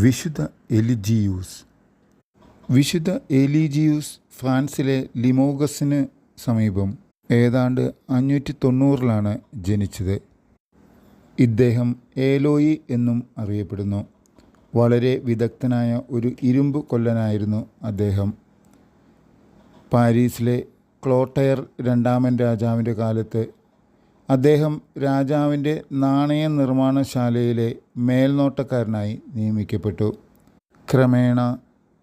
വിശുദ്ധ എലിജിയൂസ്. വിശുദ്ധ എലിജിയൂസ് ഫ്രാൻസിലെ ലിമോഗസിന് സമീപം ഏതാണ്ട് അഞ്ഞൂറ്റി തൊണ്ണൂറിലാണ് ജനിച്ചത്. ഇദ്ദേഹം ഏലോയി എന്നും അറിയപ്പെടുന്നു. വളരെ വിദഗ്ധനായ ഒരു ഇരുമ്പ് കൊല്ലനായിരുന്നു അദ്ദേഹം. പാരീസിലെ ക്ലോട്ടയർ രണ്ടാമൻ രാജാവിന്റെ കാലത്ത് അദ്ദേഹം രാജാവിന്റെ നാണയ നിർമ്മാണശാലയിലെ മേൽനോട്ടക്കാരനായി നിയമിക്കപ്പെട്ടു. ക്രമേണ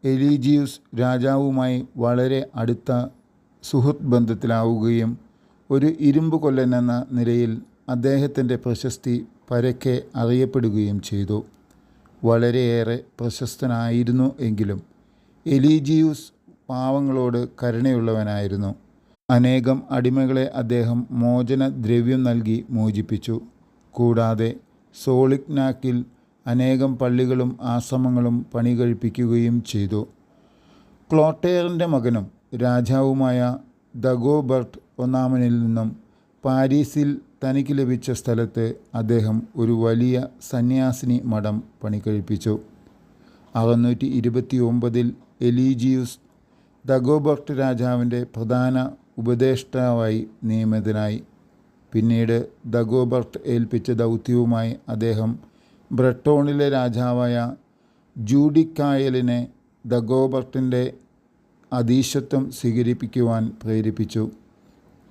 എലീജിയൂസ് രാജാവുമായി വളരെ അടുത്ത സുഹൃത്ത് ബന്ധത്തിലാവുകയും ഒരു ഇരുമ്പ് കൊല്ലൻ എന്ന നിലയിൽ അദ്ദേഹത്തിന്റെ പ്രശസ്തി പരക്കെ അറിയപ്പെടുകയും ചെയ്തു. വളരെയേറെ പ്രശസ്തനായിരുന്നു എങ്കിലും എലീജിയൂസ് പാവങ്ങളോട് കരുണയുള്ളവനായിരുന്നു. അനേകം അടിമകളെ അദ്ദേഹം മോചന ദ്രവ്യം നൽകി മോചിപ്പിച്ചു. കൂടാതെ സോളിക്നാക്കിൽ അനേകം പള്ളികളും ആശ്രമങ്ങളും പണി കഴിപ്പിക്കുകയും ചെയ്തു. ക്ലോട്ടേറിന്റെ മകനും രാജാവുമായ ദഗോബർട്ട് ഒന്നാമനിൽ നിന്നും പാരീസിൽ തനിക്ക് ലഭിച്ച സ്ഥലത്ത് അദ്ദേഹം ഒരു വലിയ സന്യാസിനി മഠം പണികഴിപ്പിച്ചു. അറുന്നൂറ്റി ഇരുപത്തി ഒമ്പതിൽ എലീജിയൂസ് ദഗോബർട്ട് രാജാവിന്റെ പ്രധാന ഉപദേഷ്ടാവായി നിയമിതനായി. പിന്നീട് ദഗോബർട്ട് ഏൽപ്പിച്ച ദൗത്യവുമായി അദ്ദേഹം ബ്രട്ടോണിലെ രാജാവായ ജൂഡിക്കായലിനെ ദഗോബർട്ടിന്റെ അധീശത്വം സ്വീകരിപ്പിക്കുവാൻ പ്രേരിപ്പിച്ചു.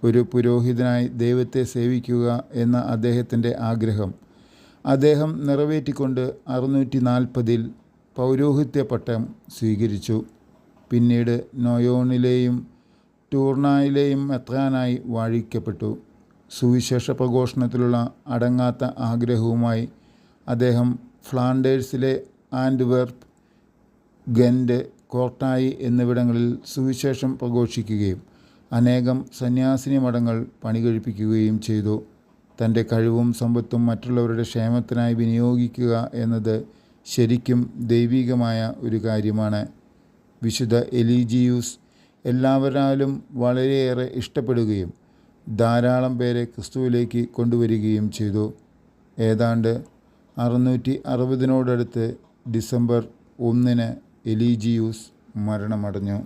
ഒരു പുരോഹിതനായി ദൈവത്തെ സേവിക്കുക എന്ന അദ്ദേഹത്തിന്റെ ആഗ്രഹം അദ്ദേഹം നിറവേറ്റിക്കൊണ്ട് അറുന്നൂറ്റി നാൽപ്പതിൽ പൗരോഹിത്യ പട്ടം സ്വീകരിച്ചു. പിന്നീട് നോയോണിലെയും ടൂർണായിലെയും മെത്രാനായി വാഴിക്കപ്പെട്ടു. സുവിശേഷ പ്രഘോഷണത്തിലുള്ള അടങ്ങാത്ത ആഗ്രഹവുമായി അദ്ദേഹം ഫ്ലാൻഡേഴ്സിലെ ആൻഡ്വെർപ്പ് ഗൻഡ് കോർട്ടായി എന്നിവിടങ്ങളിൽ സുവിശേഷം പ്രഘോഷിക്കുകയും അനേകം സന്യാസിനി മഠങ്ങൾ പണികഴിപ്പിക്കുകയും ചെയ്തു. തന്റെ കഴിവും സമ്പത്തും മറ്റുള്ളവരുടെ ക്ഷേമത്തിനായി വിനിയോഗിക്കുക എന്നത് ശരിക്കും ദൈവികമായ ഒരു കാര്യമാണ്. വിശുദ്ധ എലീജിയൂസ് എല്ലാവരാലും വളരെയേറെ ഇഷ്ടപ്പെടുകയും ധാരാളം പേരെ ക്രിസ്തുവിലേക്ക് കൊണ്ടുവരികയും ചെയ്തു. ഏതാണ്ട് അറുന്നൂറ്റി അറുപതിനോടടുത്ത് ഡിസംബർ ഒന്നിന് എലീജിയൂസ് മരണമടഞ്ഞു.